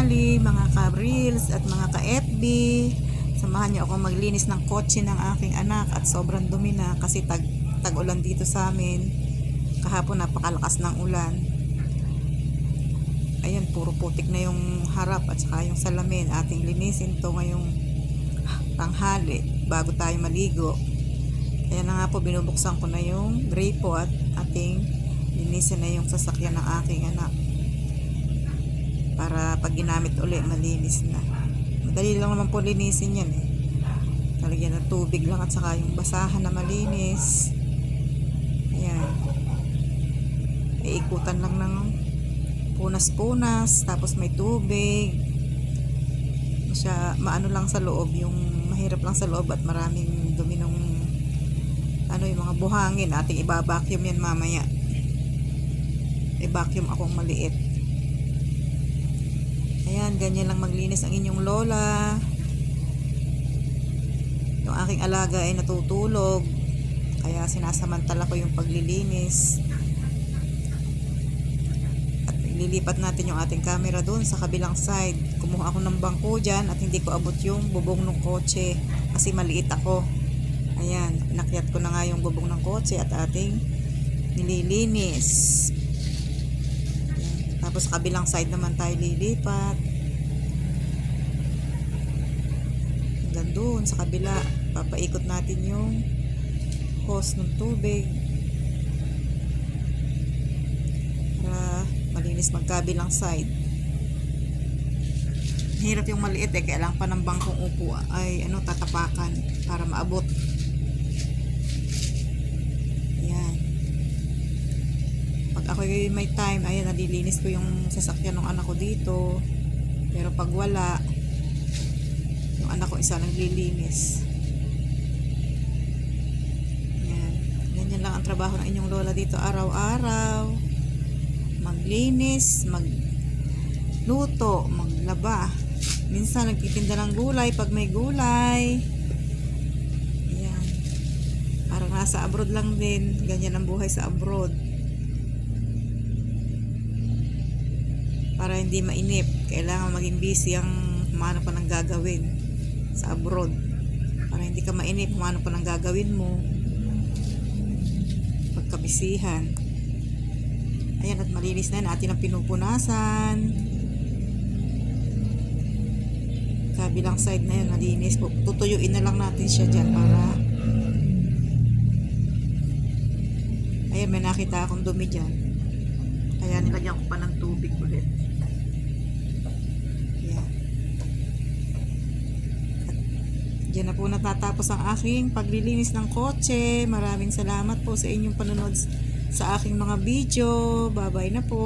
tanghali, mga ka-reels at mga ka-FB. Samahan niyo ako maglinis ng kotse ng aking anak at sobrang dumi na kasi tag, tag-ulan dito sa amin. Kahapon napakalakas ng ulan. Ayan, puro putik na yung harap at saka yung salamin. Ating linisin to ngayong tanghali bago tayo maligo. Kaya na nga po binubuksan ko na yung gripo at ating linisin na yung sasakyan ng aking anak para pag ginamit uli malinis na. Madali lang naman po linisin yan eh. Talagyan ng tubig lang at saka yung basahan na malinis. Ayan. Iikutan lang ng punas-punas tapos may tubig. Siya maano lang sa loob yung mahirap lang sa loob at maraming dumi ng ano yung mga buhangin. Ating ibabacuum yan mamaya. I-vacuum akong maliit Ayan, ganyan lang maglinis ang inyong lola. Yung aking alaga ay natutulog. Kaya sinasamantala ko yung paglilinis. At lilipat natin yung ating camera doon sa kabilang side. Kumuha ako ng bangko dyan at hindi ko abot yung bubong ng kotse. Kasi maliit ako. Ayan, nakyat ko na nga yung bubong ng kotse at ating nililinis. Tapos kabilang side naman tayo lilipat. Hanggang doon sa kabila, papaikot natin yung hose ng tubig. Para malinis magkabilang side. Hirap yung maliit eh, kailangan pa ng bangkong upo ay ano, tatapakan para maabot. Ayan pag ako may time, ayan, nalilinis ko yung sasakyan ng anak ko dito. Pero pag wala, yung anak ko isa naglilinis. Ayan. Ganyan lang ang trabaho ng inyong lola dito araw-araw. Maglinis, magluto, maglaba. Minsan nagtitinda ng gulay pag may gulay. Ayan. Parang nasa abroad lang din. Ganyan ang buhay sa abroad. Para hindi mainip. Kailangan maging busy ang humano pa ng gagawin sa abroad. Para hindi ka mainip, humano pa ng gagawin mo. Pagkabisihan. Ayan, at malinis na natin ang pinupunasan. Kabilang side na yun, malinis. Tutuyuin na lang natin siya dyan para Ayan, may nakita akong dumi dyan. Kaya nilagyan ko pa ng tubig ulit. Yan. At dyan na po natatapos ang aking paglilinis ng kotse. Maraming salamat po sa inyong panonood sa aking mga video. Bye-bye na po.